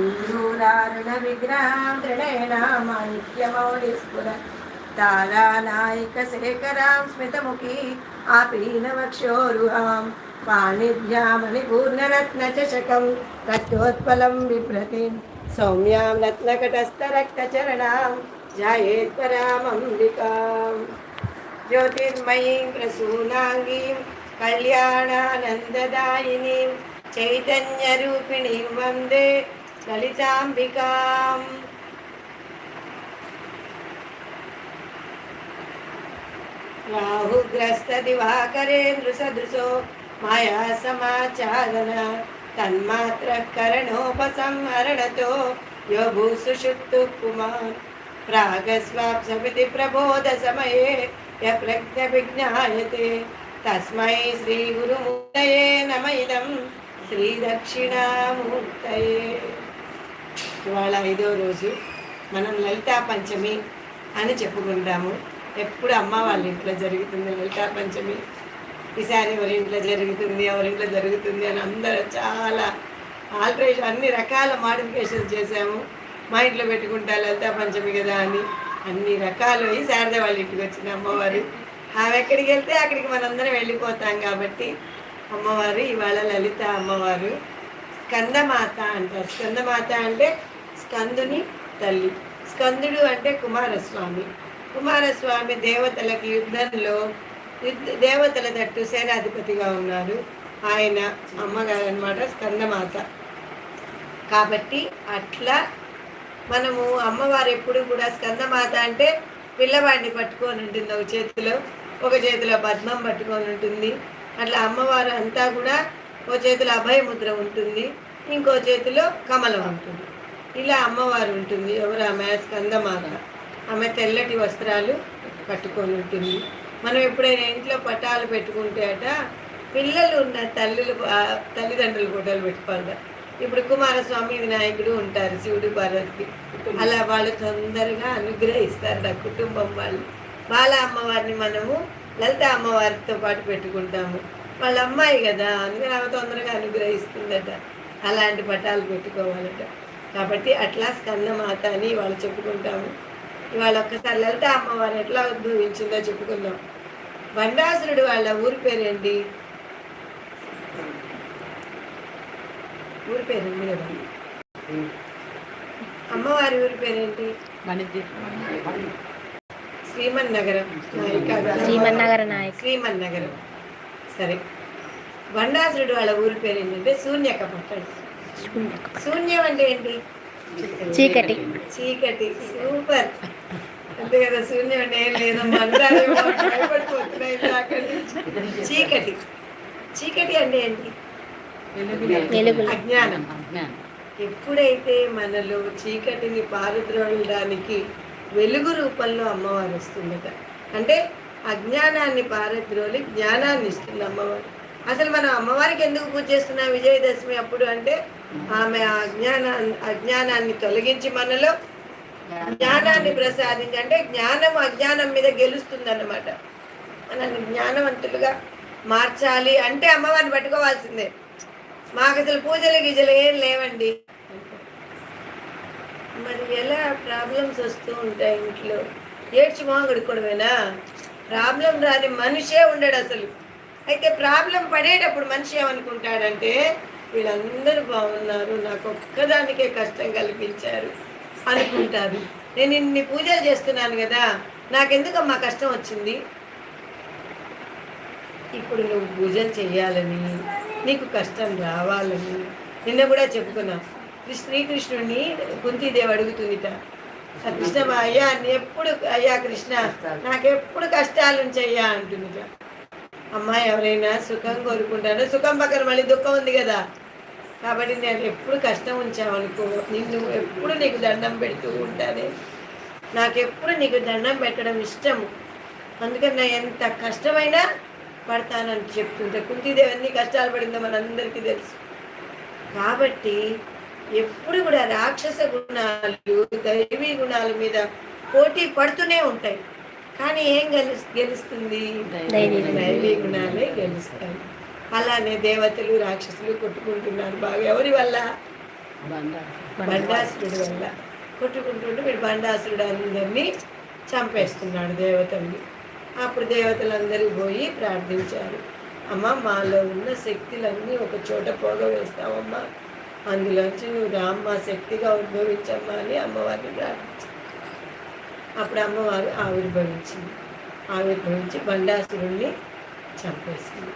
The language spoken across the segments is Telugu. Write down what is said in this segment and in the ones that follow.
సింధూరారుణ విగ్రహం దృఢేనామాణిక్యమౌళిస్ఫుర తారానాయక శేఖరాం స్మితముఖి ఆపీనవక్షోరుహాం. పాణిభ్యామణిపూర్ణరత్న చషకం కట్టోత్పలం బిభ్రతిం సౌమ్యాం రత్నకటస్థరక్తచరణాం ధ్యాయేత్పరామంబికాం జ్యోతిర్మయీం ప్రసూనాంగీం కళ్యాణానందదాయినీం చైతన్యరూపిణీం వందే లలితాంబికాం రాహుగ్రస్తదివాకరే నృసదృశో మాయా సమాచారణ తన్మాత్ర కరణోపసంహరణతో యో భూసుషుప్తు కుమార్ ప్రాగస్వాప్సమితి ప్రబోధ సమయే య ప్రజ్ఞ విజ్ఞాయతే తస్మై శ్రీ గురుమూర్తయే నమ ఇదం శ్రీ దక్షిణామూర్తయే ఇవాళ ఐదో రోజు మనం లలితా పంచమి అని చెప్పుకుంటాము. ఎప్పుడు అమ్మ వాళ్ళ ఇంట్లో జరుగుతుంది లలితా పంచమి. ఈసారి ఎవరి ఇంట్లో జరుగుతుంది ఎవరింట్లో జరుగుతుంది అని అందరూ చాలా ఆల్టరేషన్ అన్ని రకాల మాడిఫికేషన్స్ చేశాము. మా ఇంట్లో పెట్టుకుంటా లలితా పంచమి కదా అని అన్ని రకాలు అయ్యి శారద వాళ్ళ ఇంటికి వచ్చిన అమ్మవారు. ఆమె ఎక్కడికి వెళ్తే అక్కడికి మనందరం వెళ్ళిపోతాం కాబట్టి అమ్మవారు ఇవాళ లలిత అమ్మవారు. స్కందమాత అంటారు. స్కందమాత అంటే స్కందుని తల్లి. స్కందుడు అంటే కుమారస్వామి. కుమారస్వామి దేవతలకు యుద్ధంలో దేవతల తట్టు సేనాధిపతిగా ఉన్నారు ఆయన అమ్మగారు అనమాట స్కందమాత. కాబట్టి అట్లా మనము అమ్మవారు ఎప్పుడు కూడా స్కందమాత అంటే పిల్లవాడిని పట్టుకొని ఉంటుంది ఒక చేతిలో ఒక చేతిలో పద్మం పట్టుకొని ఉంటుంది. అట్లా అమ్మవారు అంతా కూడా ఓ చేతిలో అభయముద్ర ఉంటుంది. ఇంకో చేతిలో కమలం ఉంటుంది. ఇలా అమ్మవారు ఉంటుంది. ఎవరు ఆమె స్కందమాత. ఆమె తెల్లటి వస్త్రాలు కట్టుకొని ఉంటుంది. మనం ఎప్పుడైనా ఇంట్లో పటాలు పెట్టుకుంటే అట పిల్లలు ఉన్న తల్లులు తల్లిదండ్రులు ఫోటోలు పెట్టుకోవాలి ఇప్పుడు కుమారస్వామి వినాయకుడు ఉంటారు శివుడు పార్వతికి అలా వాళ్ళు తొందరగా అనుగ్రహిస్తారు నా కుటుంబం వాళ్ళు. బాల అమ్మవారిని మనము లలిత అమ్మవారితో పాటు పెట్టుకుంటాము. వాళ్ళ అమ్మాయి కదా అందుకని ఆమె తొందరగా అనుగ్రహిస్తుందట. అలాంటి పటాలు పెట్టుకోవాలట. కాబట్టి అట్లా స్కందమాత అని వాళ్ళు చెప్పుకుంటాము. ఇవాళ ఒక్కసారి లలిత అమ్మవారు ఎట్లా ఉద్భవించిందో చెప్పుకుందాం. బండాసురుడు వాళ్ళ ఊరి పేరేంటి? ఊరి పేరు ఉంది కదా. అమ్మవారి ఊరి పేరేంటి? శ్రీమన్ నగరం శ్రీమన్నగర నాయక్. శ్రీమన్ నగరం సరే. బండాసురుడు వాళ్ళ ఊరి పేరు ఏంటంటే శూన్యక పట్టణం శూన్యం అంటే ఏంటి? చీకటి. చీకటి. సూపర్. అంతే కదా శూన్యం అంటే ఏం భయపడిపోతున్నాయి. చీకటి. చీకటి అంటే ఏంటి? అజ్ఞానం. ఎప్పుడైతే మనలో చీకటిని పారద్రోలడానికి వెలుగు రూపంలో అమ్మవారు వస్తుందట అంటే అజ్ఞానాన్ని పారద్రోలి జ్ఞానాన్ని ఇస్తుంది అమ్మవారు. అసలు మనం అమ్మవారికి ఎందుకు పూజ చేస్తున్నాం విజయదశమి అప్పుడు అంటే ఆమె ఆ అజ్ఞాన అజ్ఞానాన్ని తొలగించి మనలో జ్ఞానాన్ని ప్రసాదించి అంటే జ్ఞానం అజ్ఞానం మీద గెలుస్తుంది అన్నమాట మనల్ని జ్ఞానవంతులుగా మార్చాలి అంటే అమ్మవారిని పట్టుకోవాల్సిందే. మాకు అసలు పూజలు గిజలు ఏం లేవండి. మరి ఎలా ప్రాబ్లమ్స్ వస్తూ ఉంటాయి ఇంట్లో? ఏడ్చి మొహగడుకోవడమేనా ప్రాబ్లం రాని మనిషే ఉండడు అసలు. అయితే ప్రాబ్లం పడేటప్పుడు మనిషి ఏమనుకుంటాడంటే వీళ్ళందరూ బాగున్నారు నాకు ఒక్కదానికే కష్టం కల్పించారు అనుకుంటారు. నేను ఇన్ని పూజలు చేస్తున్నాను కదా నాకెందుకమ్మా కష్టం వచ్చింది? ఇప్పుడు నువ్వు పూజలు చేయాలని నీకు కష్టం రావాలని నిన్న కూడా చెప్పుకున్నా. కృష్ణ- శ్రీకృష్ణుడిని కుంతీదేవి అడుగుతుందిట. "ఆ కృష్ణ అయ్యా ఎప్పుడు అయ్యా కృష్ణ నాకెప్పుడు కష్టాలు చెయ్యా అంటుందిట. అమ్మాయి ఎవరైనా సుఖం కోరుకుంటారో సుఖం పక్కన మళ్ళీ దుఃఖం ఉంది కదా. కాబట్టి నేను ఎప్పుడు కష్టం ఉంచామనుకో నిన్ను ఎప్పుడు నీకు దండం పెడుతూ ఉంటానే. నాకెప్పుడు నీకు దండం పెట్టడం ఇష్టము. అందుకని నా ఎంత కష్టమైనా పడతానని చెప్తుంటే కుంతీదేవి ఎన్ని కష్టాలు పడిందో మనందరికీ తెలుసు. కాబట్టి ఎప్పుడు కూడా రాక్షస గుణాలు దైవీ గుణాల మీద పోటీ పడుతూనే ఉంటాయి. కానీ ఏం గెలు గెలుస్తుంది? దైవీ గుణాలు. గెలుస్తాయి. అలానే దేవతలు రాక్షసులు కొట్టుకుంటున్నారు బాగా. ఎవరి వల్ల? బండాసురుడు వల్ల. కొట్టుకుంటుంటే వీడు బండాసురుడు అందరినీ చంపేస్తున్నాడు దేవతల్ని. అప్పుడు దేవతలందరూ పోయి ప్రార్థించారు. అమ్మ మాలో ఉన్న శక్తులన్నీ ఒక చోట పోగ వేస్తామమ్మా అందులోంచి నువ్వు రామ్మ శక్తిగా ఉద్భవించమ్మా అని అమ్మవారిని ప్రార్థించారు. అప్పుడు అమ్మవారు ఆవిర్భవించింది. ఆవిర్భవించి బండాసురుణ్ణి చంపేసింది.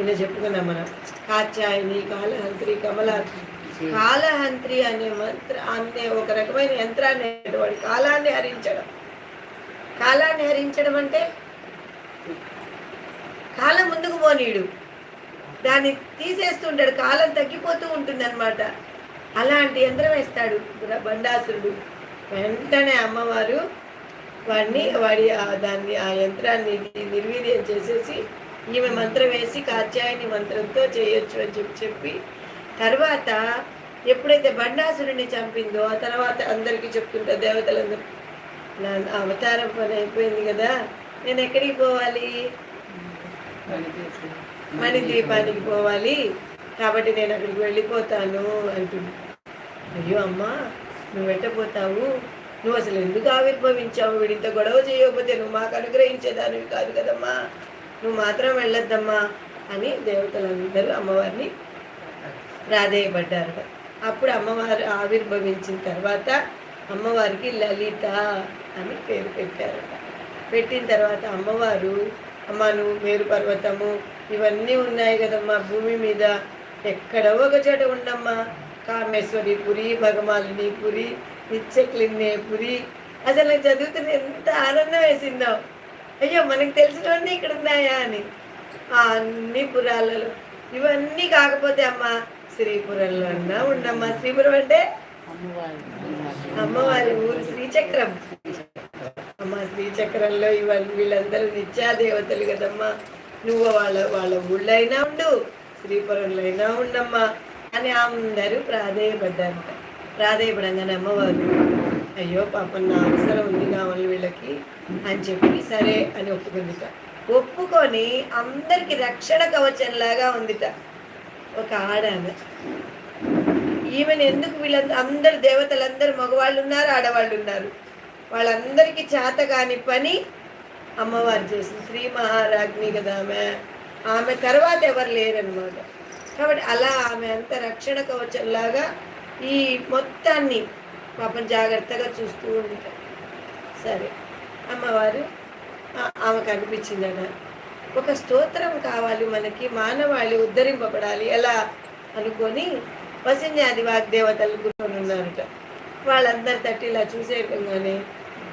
ఇలా చెప్పుకున్నాం మనం కాచాయిని కాళహంత్రి కమలాత్రి కాళహంత్రి అనే మంత్ర అనే ఒక రకమైన యంత్రాన్ని వాడి కాలాన్ని హరించడం. కాలాన్ని హరించడం అంటే కాలం ముందుకు పోనీడు. దాన్ని తీసేస్తుంటాడు కాలం తగ్గిపోతూ ఉంటుంది అనమాట అలాంటి యంత్రం వేస్తాడు బండాసురుడు. వెంటనే అమ్మవారు వాడిని వాడి ఆ- దాన్ని ఆ యంత్రాన్ని నిర్వీర్యం చేసేసి ఈమె మంత్రం వేసి కాత్యాయని మంత్రంతో చేయొచ్చు అని చెప్పి చెప్పి తర్వాత ఎప్పుడైతే బండాసురుడిని చంపిందో ఆ తర్వాత అందరికీ చెప్తుంటా దేవతలందరూ నా అవతారం పని అయిపోయింది కదా నేను ఎక్కడికి పోవాలి? మణి దీపానికి పోవాలి. కాబట్టి నేను అక్కడికి వెళ్ళిపోతాను అంటుంది. అయ్యో అమ్మా నువ్వు వెళ్ళిపోతావు నువ్వు అసలు ఎందుకు ఆవిర్భవించావు? వీడింత గొడవ చేయకపోతే నువ్వు మాకు అనుగ్రహించేదానివి కాదు కదమ్మా. నువ్వు మాత్రం వెళ్ళొద్దమ్మా అని దేవతలందరూ అమ్మవారిని ప్రాధేయపడ్డారు అప్పుడు అమ్మవారు ఆవిర్భవించిన తర్వాత అమ్మవారికి లలిత అని పేరు పెట్టారట. పెట్టిన తర్వాత అమ్మవారు అమ్మ నువ్వు మేరు పర్వతము ఇవన్నీ ఉన్నాయి కదమ్మా భూమి మీద ఎక్కడో ఒక చోట ఉండమ్మా. కామేశ్వరి పురి భగమాలిని పురి నిచ్చెక్లిన్నే పురి. అసలు నాకు చదువుతున్న ఎంత ఆనందం వేసిందో. అయ్యో మనకు తెలిసినవన్నీ ఇక్కడ ఉన్నాయా అని. ఆ అన్ని పురాలలో. ఇవన్నీ కాకపోతే అమ్మ శ్రీపురంలో అన్నా ఉండమ్మా. శ్రీపురం అంటే? అమ్మవారి ఊరు శ్రీచక్రం. అమ్మ శ్రీచక్రంలో ఇవన్నీ వీళ్ళందరూ నిత్యాదేవతలు కదమ్మా. నువ్వు వాళ్ళ వాళ్ళ ఊళ్ళో అయినా ఉండు శ్రీపురంలో అయినా ఉండమ్మా అని అందరూ ప్రాధేయపడ్డారు ప్రాధేయపడంగానే అమ్మవారు అయ్యో పాపం నా అవసరం ఉంది కావాలి వీళ్ళకి అని చెప్పి సరే అని ఒప్పుకుందిట. ఒప్పుకొని అందరికి రక్షణ కవచంలాగా ఉందిట. ఒక ఆడామె. ఈమెను ఎందుకు వీళ్ళందరూ అందరు దేవతలందరూ మగవాళ్ళు ఉన్నారు ఆడవాళ్ళు ఉన్నారు వాళ్ళందరికీ చేత కాని పని అమ్మవారు చేసింది. శ్రీ మహారాజ్ని కదా ఆమె. ఆమె తర్వాత ఎవరు లేరనమాట కాబట్టి అలా ఆమె అంత రక్షణ కవచంలాగా ఈ మొత్తాన్ని పాపం జాగ్రత్తగా చూస్తూ ఉంటారు సరే. అమ్మవారు ఆమెకు అనిపించిందట ఒక స్తోత్రం కావాలి మనకి మానవాళి ఉద్ధరింపబడాలి ఎలా అనుకొని వసింజాది వాగ్దేవతలు గురువులు ఉన్నారట. వాళ్ళందరి తట్టి ఇలా చూసేయటంగానే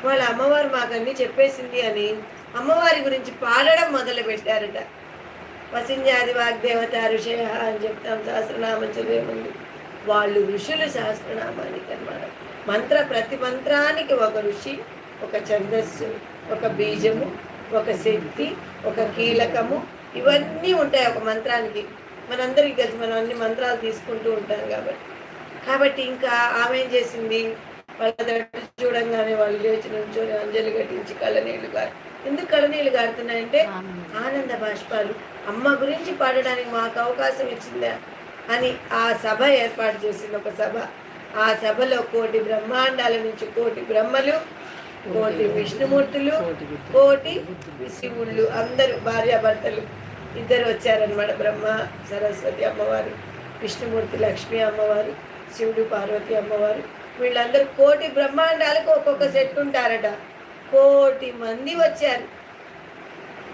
వాళ్ళ అమ్మవారు మాకన్నీ చెప్పేసింది అని అమ్మవారి గురించి పాడడం మొదలు పెట్టారట వసింజాది వాగ్దేవత ఋషయ అని చెప్తాం సహస్రనామం చదివేముంది వాళ్ళు ఋషులు సహస్రనామానికి అన్నమాట. మంత్ర ప్రతి మంత్రానికి ఒక ఋషి ఒక ఛందస్సు ఒక బీజము ఒక శక్తి ఒక కీలకము ఇవన్నీ ఉంటాయి ఒక మంత్రానికి. మనందరికీ తెలుసు మనం అన్ని మంత్రాలు తీసుకుంటూ ఉంటాం కాబట్టి. కాబట్టి ఇంకా ఆమె ఏం చేసింది? వాళ్ళ దగ్గర చూడంగానే వాళ్ళు లేచి నుంచొని అంజలి కట్టించి కళ్ళనీళ్ళు గారు ఎందుకు కళ్ళనీళ్ళు గారుతున్నాయంటే ఆనంద బాష్పాలు. అమ్మ గురించి పాడడానికి మాకు అవకాశం ఇచ్చిందా? అని ఆ సభ ఏర్పాటు చేసింది ఒక సభ. ఆ సభలో కోటి బ్రహ్మాండాల నుంచి కోటి బ్రహ్మలు కోటి విష్ణుమూర్తులు కోటి శివుళ్ళు అందరూ భార్యాభర్తలు ఇద్దరు వచ్చారనమాట బ్రహ్మ సరస్వతి అమ్మవారు విష్ణుమూర్తి లక్ష్మీ అమ్మవారు శివుడు పార్వతి అమ్మవారు. వీళ్ళందరూ కోటి బ్రహ్మాండాలకు ఒక్కొక్క సెట్ ఉంటారట. కోటి మంది వచ్చారు.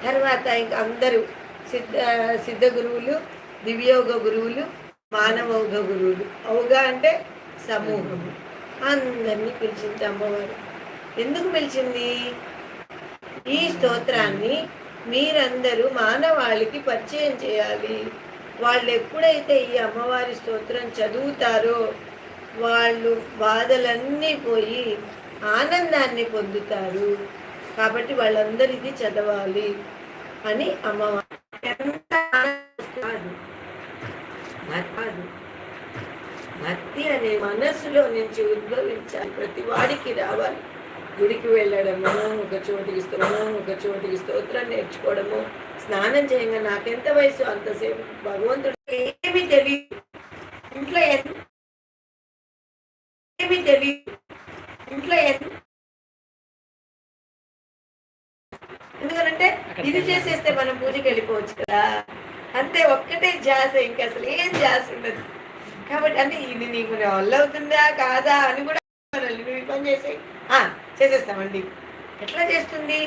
తర్వాత ఇంక అందరూ సిద్ధ సిద్ధ గురువులు దివ్యోగ గురువులు మానవౌగ గురువులు. అవుగా అంటే సమూహము అందరినీ పిలిచింది అమ్మవారు. ఎందుకు పిలిచింది? ఈ స్తోత్రాన్ని మీరందరూ మానవాళికి పరిచయం చేయాలి. వాళ్ళు ఎప్పుడైతే ఈ అమ్మవారి స్తోత్రం చదువుతారో వాళ్ళు బాధలన్నీ పోయి ఆనందాన్ని పొందుతారు. కాబట్టి వాళ్ళందరికీ చదవాలి అని అమ్మవారి అనే మనస్సులో నుంచి ఉద్భవించాలి. ప్రతి వాడికి రావాలి. గుడికి వెళ్ళడము ఒక చోటికి స్తోత్రం ఒక చోటికి స్తోత్రం నేర్చుకోవడము స్నానం చేయంగా నాకెంత వయసు? అంతసేపు భగవంతుడు ఏమి తెలియదు. ఇంట్లో ఏమి తెలియదు. ఇంట్లో ఎందుకంటే ఇది చేసేస్తే మనం పూజకి వెళ్ళిపోవచ్చు కదా. అంతే ఒక్కటే జాస ఇంకా అసలు ఏం జాస్ ఉండదు. కాబట్టి అంటే ఇది నీకు వల్ల అవుతుందా కాదా అని కూడా నువ్వు పని చేసి ఆ, చేసేస్తామండి. ఎట్లా చేస్తుంది?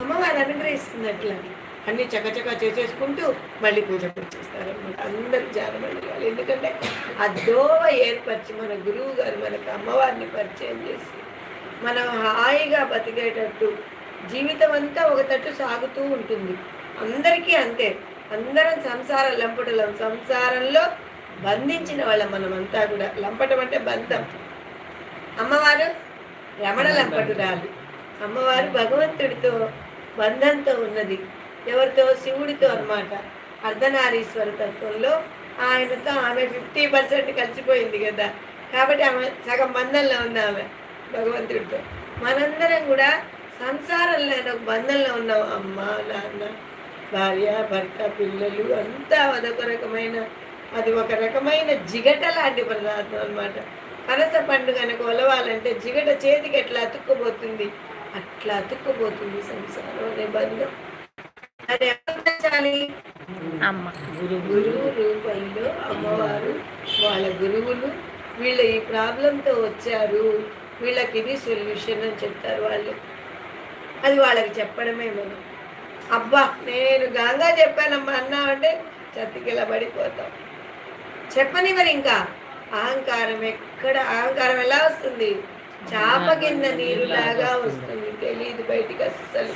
అమ్మవారు అనుగ్రహిస్తుంది అట్లా. అన్ని చకచక చేసేసుకుంటూ మళ్ళీ పూజ చేస్తారు అనమాట అందరు జానమండలి ఎందుకంటే ఆ దోవ ఏర్పరిచి మన గురువు గారు మనకు అమ్మవారిని పరిచయం చేసి మనం హాయిగా బతికేటట్టు జీవితం అంతా ఒక తట్టు సాగుతూ ఉంటుంది. అందరికీ అంతే. అందరం సంసార లంపుటలం. సంసారంలో బంధించిన వాళ్ళం మనమంతా కూడా లంపటం అంటే బంధం. అమ్మవారు రమణ లంపటురాలు. అమ్మవారు భగవంతుడితో బంధంతో ఉన్నది. ఎవరితో? శివుడితో అన్నమాట. అర్ధనారీశ్వర తత్వంలో ఆయనతో ఆమె ఫిఫ్టీ పర్సెంట్ కలిసిపోయింది కదా. కాబట్టి ఆమె సగం బంధంలో ఉంది ఆమె భగవంతుడితో. మనందరం కూడా సంసారంలో ఒక బంధంలో ఉన్నాం. అమ్మ నాన్న భార్య భర్త పిల్లలు అంతా అదొక రకమైన అది ఒక రకమైన జిగట లాంటి పదార్థం అన్నమాట. పనస పండు కనుక ఒలవాలంటే జిగట చేతికి ఎట్లా అతుక్కుపోతుంది? అట్లా అతుక్కుపోతుంది సంసారం అనే బంధం. అది ఎవరు తెచ్చాలి అమ్మ. గురువు రూపంలో అమ్మవారు వాళ్ళ గురువులు వీళ్ళ ఈ ప్రాబ్లంతో వచ్చారు. వీళ్ళకి ఇది సొల్యూషన్ అని చెప్తారు వాళ్ళు. అది వాళ్ళకి చెప్పడమే మనం. అబ్బా నేను గంగా చెప్పానమ్మా అన్నా అంటే చతికిలా పడిపోతాం చెప్పని మరి ఇంకా. అహంకారం ఎక్కడ అహంకారం ఎలా వస్తుంది? చాప కింద నీరులాగా వస్తుంది. తెలియదు బయటికి అస్సలు.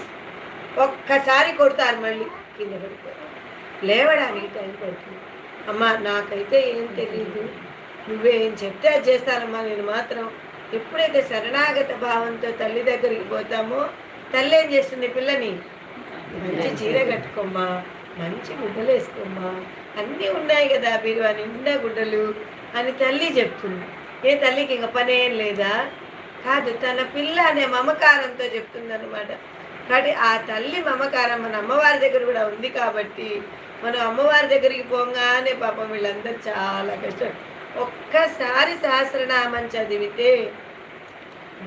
ఒక్కసారి కొడతారు మళ్ళీ. కింద పడిపోతారు. లేవడానికి టైం పడుతుంది. అమ్మా నాకైతే ఏం తెలియదు నువ్వేం చెప్తే అది చేస్తానమ్మా. నేను మాత్రం ఎప్పుడైతే శరణాగత భావంతో తల్లి దగ్గరికి పోతామో తల్లి ఏం చేస్తుంది పిల్లని? మంచి చీర కట్టుకోమ్మా. మంచి గుడ్డలు వేసుకోమ్మా అన్నీ ఉన్నాయి కదా బీరువా నిండా గుడ్డలు అని తల్లి చెప్తుంది. ఏ తల్లికి ఇంక పనేం లేదా? కాదు తన పిల్ల అనే మమకారంతో చెప్తుంది అనమాట కాబట్టి ఆ తల్లి మమకారం మన అమ్మవారి దగ్గర కూడా ఉంది కాబట్టి మనం అమ్మవారి దగ్గరికి పోగానే పాపం వీళ్ళందరూ చాలా కష్టం. ఒక్కసారి సహస్రనామం చదివితే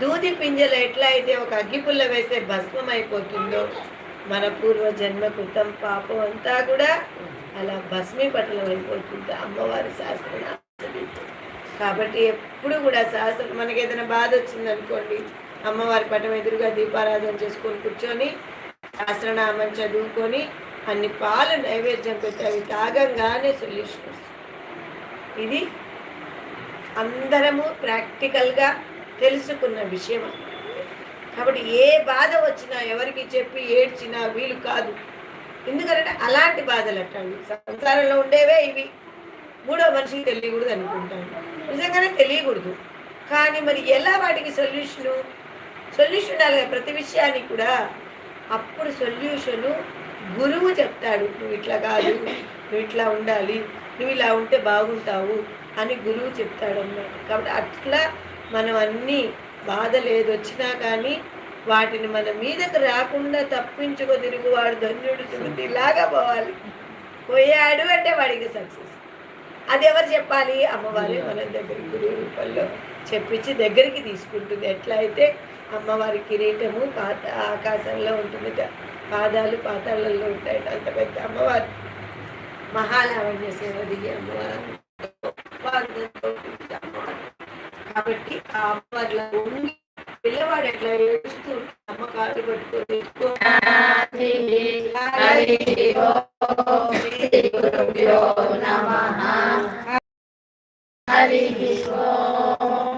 దూది పింజలు ఎట్లా అయితే ఒక అగ్గిపుల్ల వేస్తే భస్మం అయిపోతుందో మన పూర్వ జన్మ కృతం పాపం అంతా కూడా అలా భస్మీపటలం అయిపోతుంది. అమ్మవారి శాస్త్రం కాబట్టి ఎప్పుడు కూడా శాస్త్రం మనకి ఏదైనా బాధ వచ్చిందనుకోండి అమ్మవారి పటం ఎదురుగా దీపారాధన చేసుకొని కూర్చొని శాస్త్రనామం చదువుకొని అన్ని పాలు నైవేద్యం పెట్టి అవి తాగంగానే సొల్యూషన్ ఇది అందరము ప్రాక్టికల్గా తెలుసుకున్న విషయం కాబట్టి ఏ బాధ వచ్చినా ఎవరికి చెప్పి ఏడ్చినా వీలు కాదు. ఎందుకంటే అలాంటి బాధలు అట్టండి సంసారంలో ఉండేవే ఇవి. మూడో మనిషికి తెలియకూడదు అనుకుంటాను. నిజంగానే తెలియకూడదు. కానీ మరి ఎలా వాటికి సొల్యూషను? సొల్యూషన్ ఉండాలి కదా ప్రతి విషయానికి కూడా. అప్పుడు సొల్యూషను గురువు చెప్తాడు. నువ్వు ఇట్లా కాదు నువ్వు ఇట్లా ఉండాలి నువ్వు ఇలా ఉంటే బాగుంటావు అని గురువు చెప్తాడు అన్నమాట కాబట్టి అట్లా మనం అన్నీ బాధలు ఏదొచ్చినా కానీ వాటిని మన మీదకు రాకుండా తప్పించుకో తిరుగు వాడు ధన్యుడు తిరుగుతూ ఇలాగా పోవాలి. పోయాడు అంటే వాడికి సక్సెస్ అది ఎవరు చెప్పాలి? అమ్మవారి మన దగ్గరికి గురువు రూపంలో చెప్పించి దగ్గరికి తీసుకుంటుంది. ఎట్లా అయితే అమ్మవారి కిరీటము పాత ఆకాశంలో ఉంటుంది. పాదాలు పాతాళ్ళల్లో ఉంటాయి అంత పెద్ద అమ్మవారు. మహాలావణ్య సేవ దిగి అమ్మవారు. అమ్మవారు. కాబట్టి ఆ అమ్మవారిలో ఉండి పిల్లవాడు ఎట్లా ఏడుస్తూ అమ్మ కాలు పట్టుకొని హరి ఓం